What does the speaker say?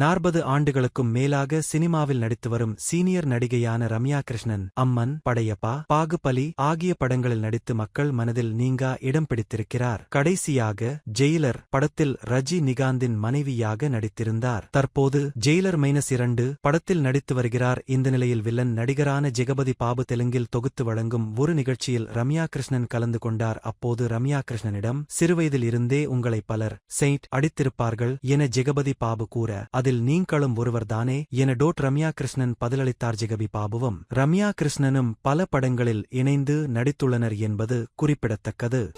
நாற்பது ஆண்டுகளுக்கும் மேலாக சினிமாவில் நடித்து வரும் சீனியர் நடிகையான ரம்யா கிருஷ்ணன் அம்மன் படையப்பா பாகுபலி ஆகிய படங்களில் நடித்து மக்கள் மனதில் நீங்கா இடம் பிடித்திருக்கிறார். கடைசியாக ஜெயிலர் படத்தில் ரஜி நிகாந்தின் மனைவியாக நடித்திருந்தார். தற்போது ஜெயிலர் மைனஸ் இரண்டு படத்தில் நடித்து வருகிறார். இந்த நிலையில் வில்லன் நடிகரான ஜெகபதி பாபு தெலுங்கில் தொகுத்து வழங்கும் ஒரு நிகழ்ச்சியில் ரம்யா கிருஷ்ணன் கலந்து கொண்டார். அப்போது ரம்யா கிருஷ்ணனிடம் சிறுவயதில் இருந்தே உங்களை பலர் செயின்ட் அடித்திருப்பார்கள் என ஜெகபதி பாபு கூற அதில் நீங்களும் ஒருவர்தானே? என டோட் ரம்யா கிருஷ்ணன் பதிலளித்தார் ஜெகபி பாபுவும். ரம்யா கிருஷ்ணனும் பல படங்களில் இணைந்து நடித்துள்ளனர் என்பது குறிப்பிடத்தக்கது.